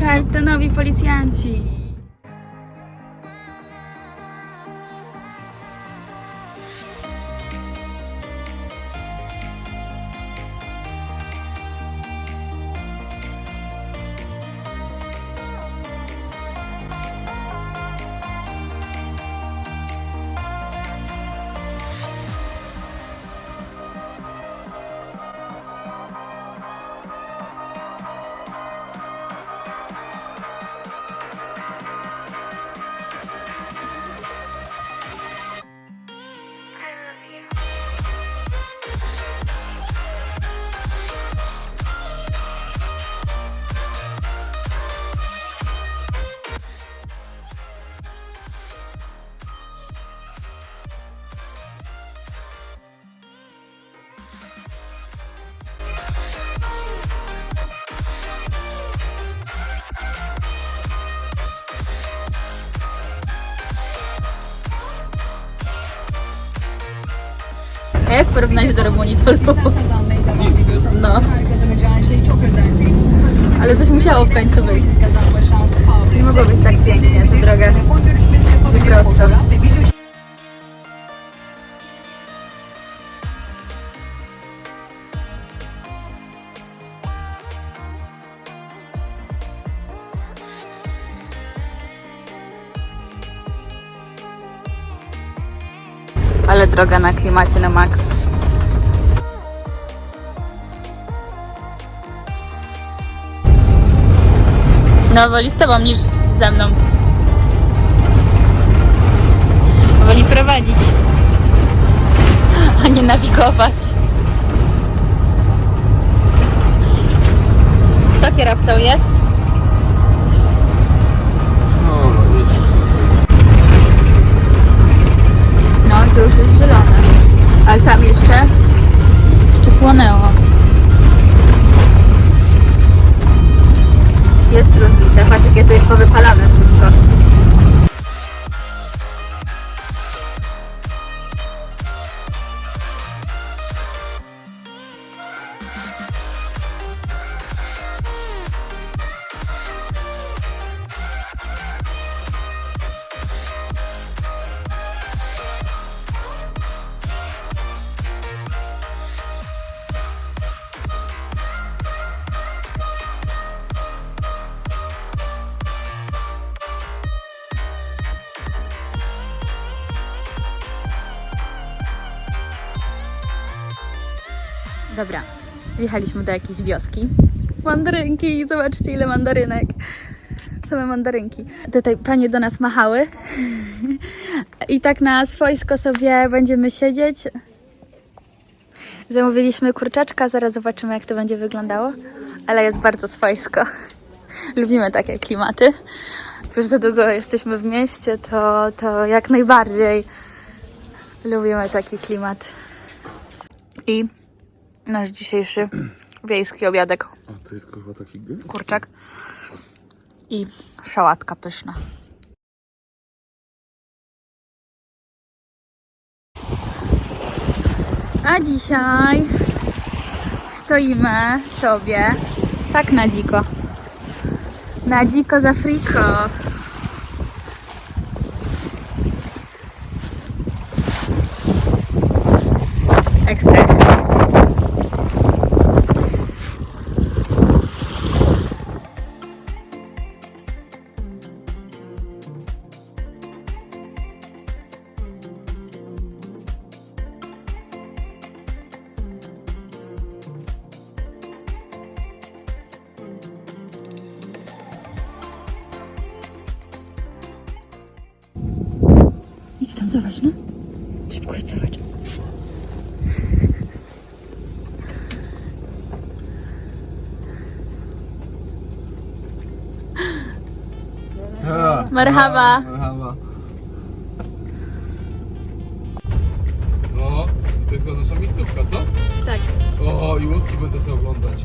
Kartonowi policjanci. E w porównaniu do Rumunii to luz. No. Ale coś musiało w końcu być. Nie mogło być tak pięknie, że droga. Yapabilir prosto. Droga na klimacie na max. No, woli z tobą niż ze mną. Woli prowadzić, a nie nawigować. Kto kierowcą jest? Już jest zielone. Ale tam jeszcze czy płonęło? Jest różnica. Patrz, jakie to jest powypalane wszystko. Dobra, wjechaliśmy do jakiejś wioski. Mandarynki, zobaczcie ile mandarynek. Same mandarynki. Tutaj panie do nas machały. I tak na swojsko sobie będziemy siedzieć. Zamówiliśmy kurczaczka, zaraz zobaczymy jak to będzie wyglądało. Ale jest bardzo swojsko. Lubimy takie klimaty. Już za długo jesteśmy w mieście, to, to jak najbardziej lubimy taki klimat. I nasz dzisiejszy wiejski obiadek A to jest chyba taki gest? kurczak i szałatka pyszna. A dzisiaj stoimy sobie tak na dziko. Na dziko za friko. Ekspres. Tam, zobacz, no. Szybko idź, zobacz. Merhaba. Merhaba. No, to jest chyba nasza miejscówka, co? Tak. O, i łódki będę sobie oglądać.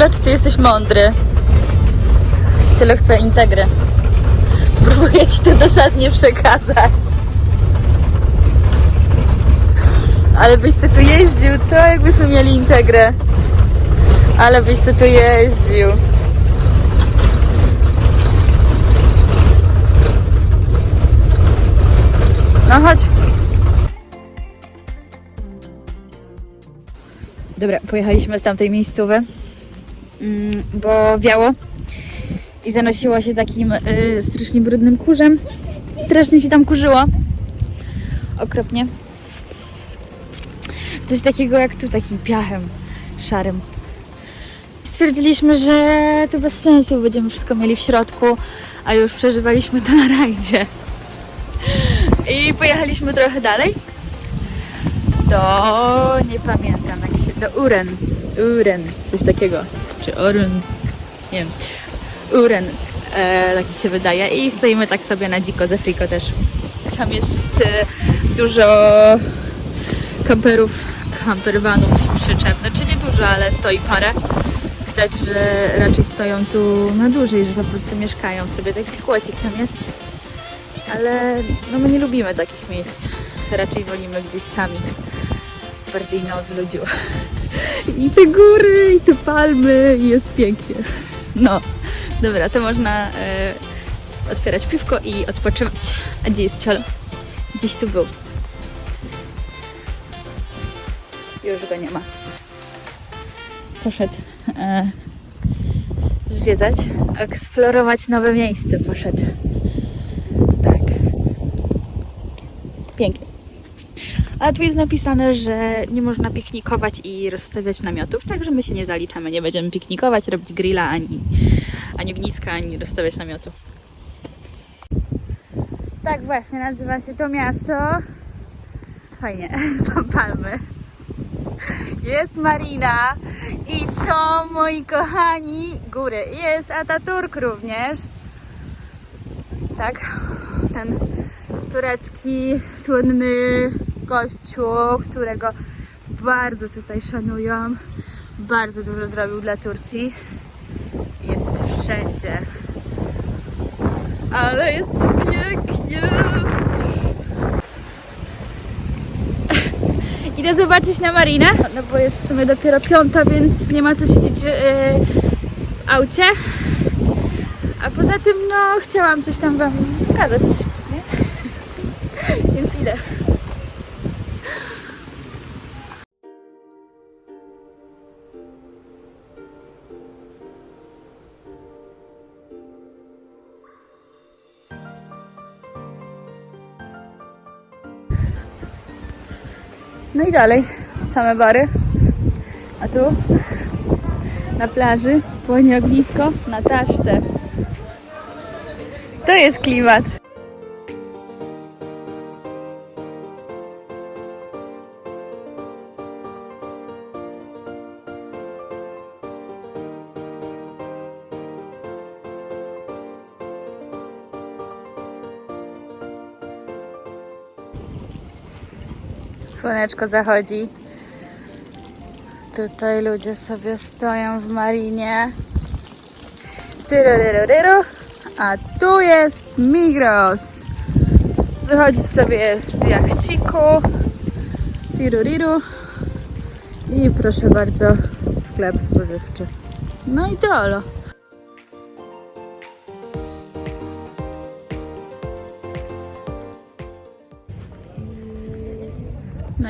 Tyle, czy ty jesteś mądry? Tyle chcę integry. Próbuję ci to dosadnie przekazać. Ale byś se tu jeździł, co? Jakbyśmy mieli integrę. Ale byś se tu jeździł. No chodź. Dobra, pojechaliśmy z tamtej miejscowy, mm, bo wiało i zanosiło się takim y, strasznie brudnym kurzem. Strasznie się tam kurzyło. Okropnie. Coś takiego jak tu, takim piachem szarym. Stwierdziliśmy, że to bez sensu, będziemy wszystko mieli w środku, a już przeżywaliśmy to na rajdzie. I pojechaliśmy trochę dalej. Do, nie pamiętam jak się, do Uren. Uren, coś takiego. Czy Orun, nie wiem. Uren, e, tak mi się wydaje. I stoimy tak sobie na dziko ze Friko też. Tam jest e, dużo kamperów, campervanów przyczepnych, czy nie dużo, ale stoi parę. Widać, że raczej stoją tu na dłużej, że po prostu mieszkają sobie. Taki skłocik tam jest. Ale no my nie lubimy takich miejsc. Raczej wolimy gdzieś sami. Bardziej na odludziu. I te góry, i te palmy, i jest pięknie. No, dobra, to można e, otwierać piwko i odpoczywać. A gdzie jest ciolo? Gdzieś tu był. Już go nie ma. Poszedł e, zwiedzać, eksplorować nowe miejsce poszedł. Tak. Pięknie. A tu jest napisane, że nie można piknikować i rozstawiać namiotów, także my się nie zaliczamy. Nie będziemy piknikować, robić grilla, ani, ani ogniska, ani rozstawiać namiotów. Tak właśnie nazywa się to miasto. Fajnie, są palmy. Jest marina i są, moi kochani, góry. Jest Ataturk również. Tak, ten turecki słynny gościu, którego bardzo tutaj szanują. Bardzo dużo zrobił dla Turcji. Jest wszędzie. Ale jest pięknie. Idę zobaczyć na marinę, no bo jest w sumie dopiero piąta, więc nie ma co siedzieć yy, w aucie. A poza tym, no, chciałam coś tam Wam pokazać, nie? Więc idę. No i dalej, same bary. A tu na plaży płonie ognisko na taszce. To jest klimat. Słoneczko zachodzi. Tutaj ludzie sobie stoją w marinie. Tyruryruryru. A tu jest Migros. Wychodzisz sobie z jachciku. Tiruriru. I proszę bardzo, sklep spożywczy. No i dolo.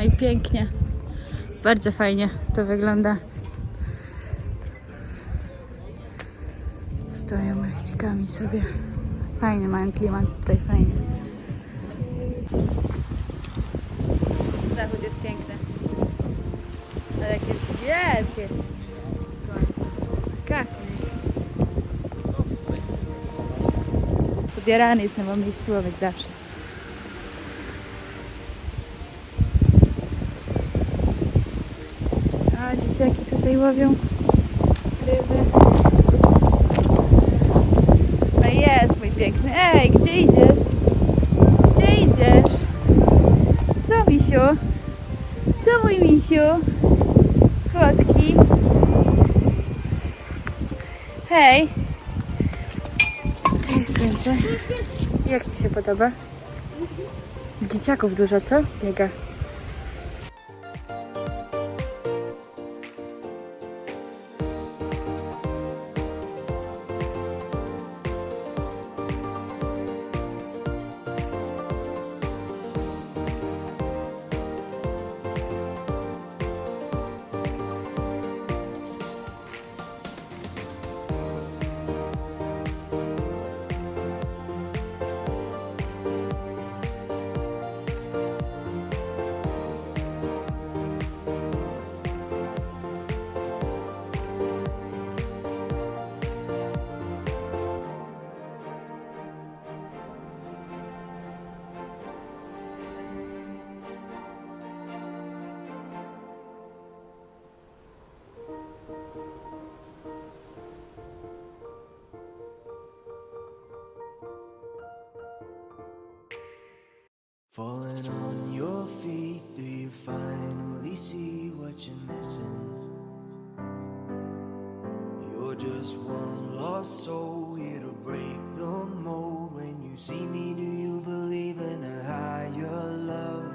No i pięknie. Bardzo fajnie to wygląda. Stoją jachcikami sobie. Fajnie mają klimat tutaj, fajnie. Zachód jest piękny. Ale jak jest wielkie słońce. Kachnie. Podjarany jest na miejscu słowek zawsze. A dzieciaki tutaj łowią ryby. No jest mój piękny. Ej, gdzie idziesz? Gdzie idziesz? Co, misiu? Co, mój misiu? Słodki. Hej! Cześć, słońce. Jak Ci się podoba? Dzieciaków dużo, co? Biega. Falling on your feet, do you finally see what you're missing? You're just one lost soul here break the mold. When you see me, do you believe in a higher love?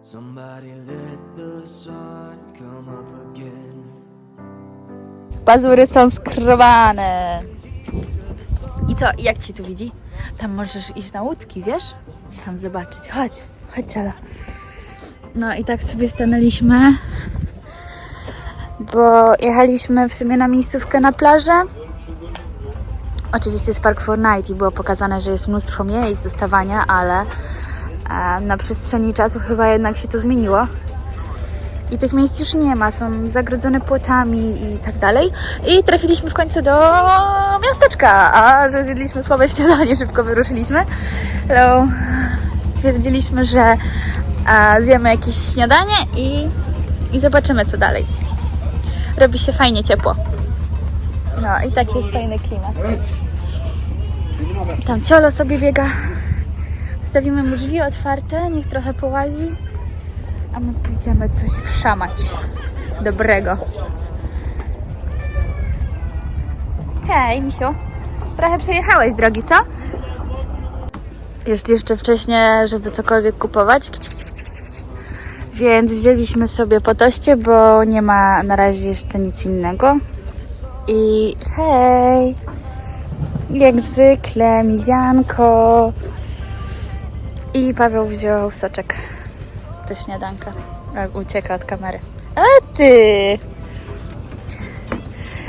Somebody let the sun come up again. Pazury są skrobane. I co, jak ci tu widzi? Tam możesz iść na łódki, wiesz? Tam zobaczyć. Chodź, chodź, Ala. No i tak sobie stanęliśmy, bo jechaliśmy w sumie na miejscówkę na plażę. Oczywiście jest Park Fortnite i było pokazane, że jest mnóstwo miejsc do stawania, ale e, na przestrzeni czasu chyba jednak się to zmieniło. I tych miejsc już nie ma, są zagrodzone płotami i tak dalej. I trafiliśmy w końcu do miasteczka, a że zjedliśmy słabe śniadanie, szybko wyruszyliśmy. Hello. Stwierdziliśmy, że a, zjemy jakieś śniadanie i, i zobaczymy co dalej. Robi się fajnie ciepło. No i taki jest fajny klimat. Tam ciolo sobie biega. Stawimy mu drzwi otwarte, niech trochę połazi. A my pójdziemy coś wszamać dobrego. Hej, misiu. Trochę przejechałeś drogi, co? Jest jeszcze wcześnie, żeby cokolwiek kupować. Więc wzięliśmy sobie po bo nie ma na razie jeszcze nic innego. I hej! Jak zwykle, mizianko. I Paweł wziął soczek do śniadanka. Jak ucieka od kamery. A ty!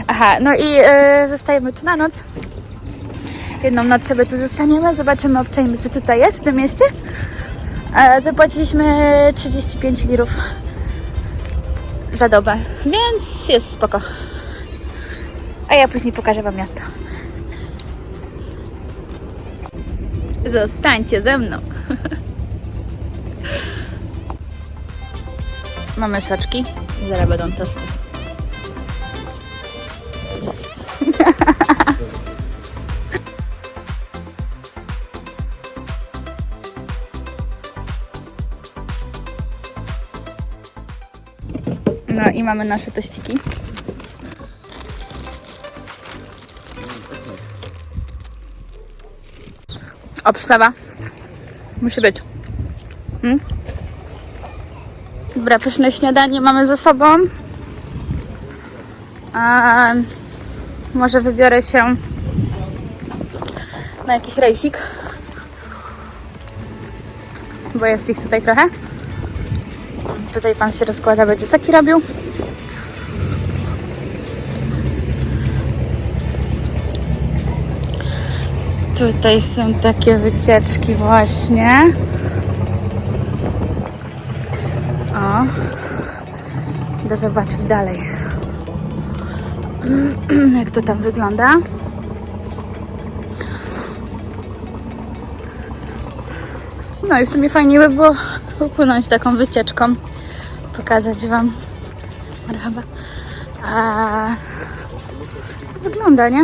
Aha, no i e, zostajemy tu na noc. Jedną noc sobie tu zostaniemy, zobaczymy, obczajmy, co tutaj jest w tym mieście. E, zapłaciliśmy 35 lirów za dobę, więc jest spoko. A ja później pokażę Wam miasto. Zostańcie ze mną. Mamy soczki. Zaraz będą tosty. No i mamy nasze tościki. Obstawa. Musi być. Hmm? Dobra, pyszne śniadanie mamy ze sobą. A, może wybiorę się na jakiś rejsik. Bo jest ich tutaj trochę. Tutaj pan się rozkłada, będzie soki robił. Tutaj są takie wycieczki właśnie. O, idę zobaczyć dalej, jak to tam wygląda. No i w sumie fajnie by było upłynąć taką wycieczką, pokazać Wam. Marhaba. A wygląda, nie?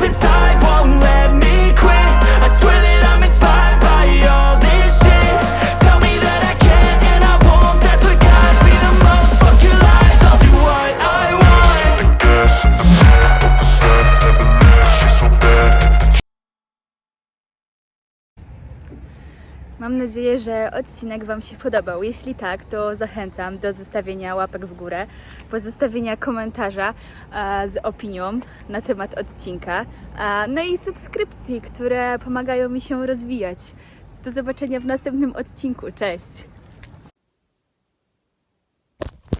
Mam nadzieję, że odcinek Wam się podobał. Jeśli tak, to zachęcam do zostawienia łapek w górę, pozostawienia komentarza e, z opinią na temat odcinka, e, no i subskrypcji, które pomagają mi się rozwijać. Do zobaczenia w następnym odcinku. Cześć!